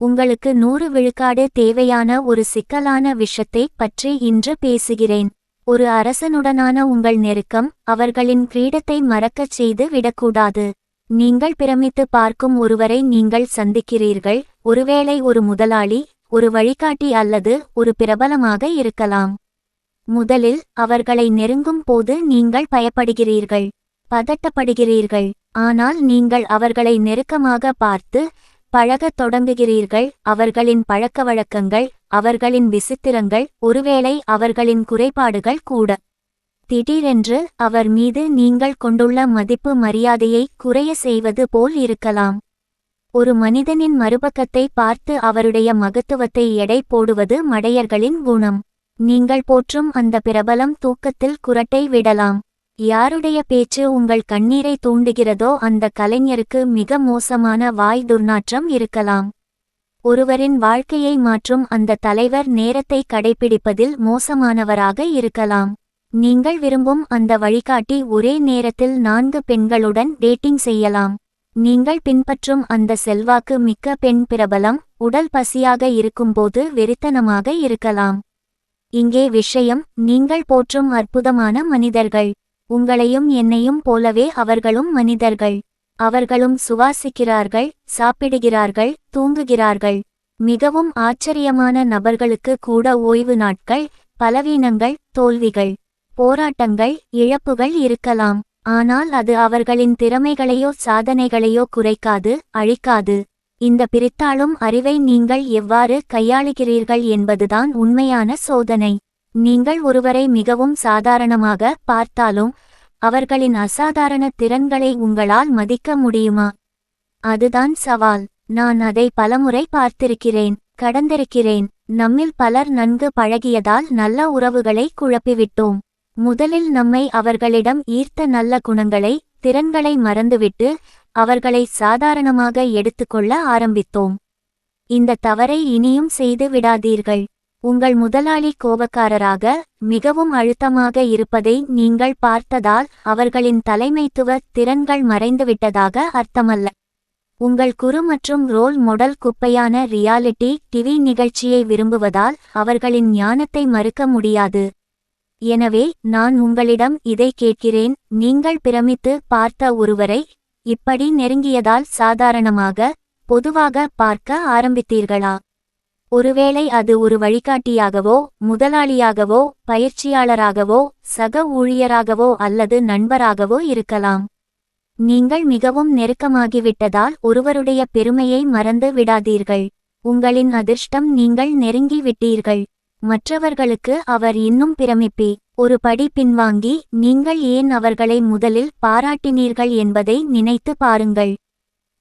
உங்களுக்கு நூறு விழுக்காடு தேவையான ஒரு சிக்கலான விஷத்தை பற்றி இன்று பேசுகிறேன். ஒரு அரசனுடனான உங்கள் நெருக்கம் அவர்களின் கிரீடத்தை மறக்கச் செய்து விடக்கூடாது. நீங்கள் பிரமித்து பார்க்கும் ஒருவரை நீங்கள் சந்திக்கிறீர்கள் ஒருவேளை ஒரு முதலாளி ஒரு வழிகாட்டி அல்லது ஒரு பிரபலமாக இருக்கலாம். முதலில் அவர்களை நெருங்கும் போது நீங்கள் பயப்படுகிறீர்கள் பதட்டப்படுகிறீர்கள். ஆனால் நீங்கள் அவர்களை நெருக்கமாக பார்த்து பழகத் தொடங்குகிறீர்கள் அவர்களின் பழக்கவழக்கங்கள் அவர்களின் விசித்திரங்கள் ஒருவேளை அவர்களின் குறைபாடுகள் கூட. திடீரென்று அவர் மீது நீங்கள் கொண்டுள்ள மதிப்பு மரியாதையை குறைய செய்வது போல் இருக்கலாம். ஒரு மனிதனின் மறுபக்கத்தை பார்த்து அவருடைய மகத்துவத்தை எடை போடுவது மடையர்களின் குணம். நீங்கள் போற்றும் அந்த பிரபலம் தூக்கத்தில் குரட்டை விடலாம். யாருடைய பேச்சு உங்கள் கண்ணீரை தூண்டுகிறதோ அந்த கலைஞருக்கு மிக மோசமான வாய் துர்நாற்றம் இருக்கலாம். ஒருவரின் வாழ்க்கையை மாற்றும் அந்த தலைவர் நேரத்தை கடைபிடிப்பதில் மோசமானவராக இருக்கலாம். நீங்கள் விரும்பும் அந்த வழிகாட்டி ஒரே நேரத்தில் நான்கு பெண்களுடன் டேட்டிங் செய்யலாம். நீங்கள் பின்பற்றும் அந்த செல்வாக்கு மிக்க பெண் பிரபலம் உடல் பசியாக இருக்கும்போது வெறித்தனமாக இருக்கலாம். இங்கே விஷயம் நீங்கள் போற்றும் அற்புதமான மனிதர்கள். உங்களையும் என்னையும் போலவே அவர்களும் மனிதர்கள். அவர்களும் சுவாசிக்கிறார்கள் சாப்பிடுகிறார்கள் தூங்குகிறார்கள். மிகவும் ஆச்சரியமான நபர்களுக்கு கூட ஓய்வு நாட்கள் பலவீனங்கள் தோல்விகள் போராட்டங்கள் இழப்புகள் இருக்கலாம். ஆனால் அது அவர்களின் திறமைகளையோ சாதனைகளையோ குறைக்காது அழிக்காது. இந்த பிரித்தாளும் அறிவை நீங்கள் எவ்வாறு கையாளுகிறீர்கள் என்பதுதான் உண்மையான சோதனை. நீங்கள் ஒருவரை மிகவும் சாதாரணமாக பார்த்தாலும் அவர்களின் அசாதாரண திறன்களை உங்களால் மதிக்க முடியுமா? அதுதான் சவால். நான் அதை பலமுறை பார்த்திருக்கிறேன் கடந்திருக்கிறேன். நம்மில் பலர் நன்கு பழகியதால் நல்ல உறவுகளை குழப்பிவிட்டோம். முதலில் நம்மை அவர்களிடம் ஈர்த்த நல்ல குணங்களை திறன்களை மறந்துவிட்டு அவர்களை சாதாரணமாக எடுத்துக்கொள்ள ஆரம்பித்தோம். இந்த தவறை இனியும் செய்து விடாதீர்கள். உங்கள் முதலாளி கோபக்காரராக மிகவும் அழுத்தமாக இருப்பதை நீங்கள் பார்த்ததால் அவர்களின் தலைமைத்துவ திறன்கள் மறைந்துவிட்டதாக அர்த்தமல்ல. உங்கள் குறு மற்றும் ரோல் மொடல் குப்பையான ரியாலிட்டி டிவி நிகழ்ச்சியை விரும்புவதால் அவர்களின் ஞானத்தை மறுக்க முடியாது. எனவே நான் உங்களிடம் இதை கேட்கிறேன் நீங்கள் பிரமித்து பார்த்த ஒருவரை இப்படி நெருங்கியதால் சாதாரணமாக பொதுவாக பார்க்க ஆரம்பித்தீர்களா? ஒருவேளை அது ஒரு வழிகாட்டியாகவோ முதலாளியாகவோ பயிற்சியாளராகவோ சக ஊழியராகவோ அல்லது நண்பராகவோ இருக்கலாம். நீங்கள் மிகவும் நெருக்கமாகிவிட்டதால் ஒருவருடைய பெருமையை மறந்து விடாதீர்கள். உங்களின் அதிர்ஷ்டம் நீங்கள் நெருங்கி விட்டீர்கள். மற்றவர்களுக்கு அவர் இன்னும் பிரமிப்பே. ஒரு படி பின்வாங்கி நீங்கள் ஏன் அவர்களை முதலில் பாராட்டினீர்கள் என்பதை நினைத்து பாருங்கள்.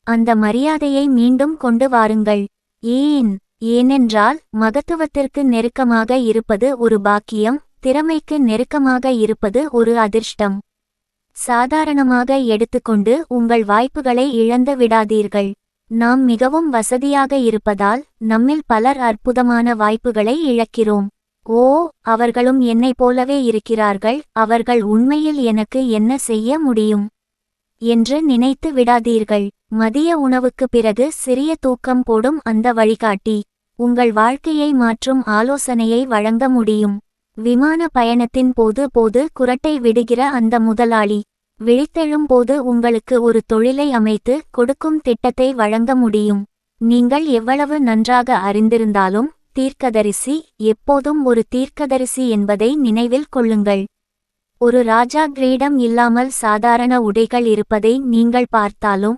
அந்த மரியாதையை மீண்டும் கொண்டு வாருங்கள். ஏன்? ஏனென்றால் மகத்துவத்திற்கு நெருக்கமாக இருப்பது ஒரு பாக்கியம் திறமைக்கு நெருக்கமாக இருப்பது ஒரு அதிர்ஷ்டம். சாதாரணமாக எடுத்துக்கொண்டு உங்கள் வாய்ப்புகளை இழந்து விடாதீர்கள். நாம் மிகவும் வசதியாக இருப்பதால் நம்மில் பலர் அற்புதமான வாய்ப்புகளை இழக்கிறோம். ஓ அவர்களும் என்னைப் போலவே இருக்கிறார்கள் அவர்கள் உண்மையில் எனக்கு என்ன செய்ய முடியும்? என்று நினைத்து விடாதீர்கள். மதிய உணவுக்கு பிறகு சிறிய தூக்கம் போடும் அந்த வழிகாட்டி. உங்கள் வாழ்க்கையை மாற்றும் ஆலோசனையை வழங்க முடியும். விமான பயணத்தின் போது போது குரட்டை விடுகிற அந்த முதலாளி. விழித்தெழும் போது உங்களுக்கு ஒரு தொழிலை அமைத்து கொடுக்கும் திட்டத்தை வழங்க முடியும். நீங்கள் எவ்வளவு நன்றாக அறிந்திருந்தாலும் தீர்க்கதரிசி எப்போதும் ஒரு தீர்க்கதரிசி என்பதை நினைவில் கொள்ளுங்கள். ஒரு ராஜா கிரீடம் இல்லாமல் சாதாரண உடைகள் இருப்பதை நீங்கள் பார்த்தாலும்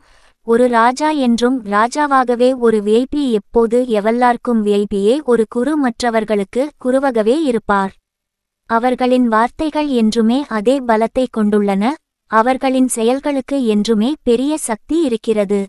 ஒரு ராஜா என்றும் ராஜாவாகவே ஒரு விஐபி எப்போது எவல்லார்க்கும் விஐபியே ஒரு குரு மற்றவர்களுக்கு குருவகவே இருப்பார். அவர்களின் வார்த்தைகள் என்றுமே அதே பலத்தை கொண்டுள்ளன அவர்களின் செயல்களுக்கு என்றுமே பெரிய சக்தி இருக்கிறது.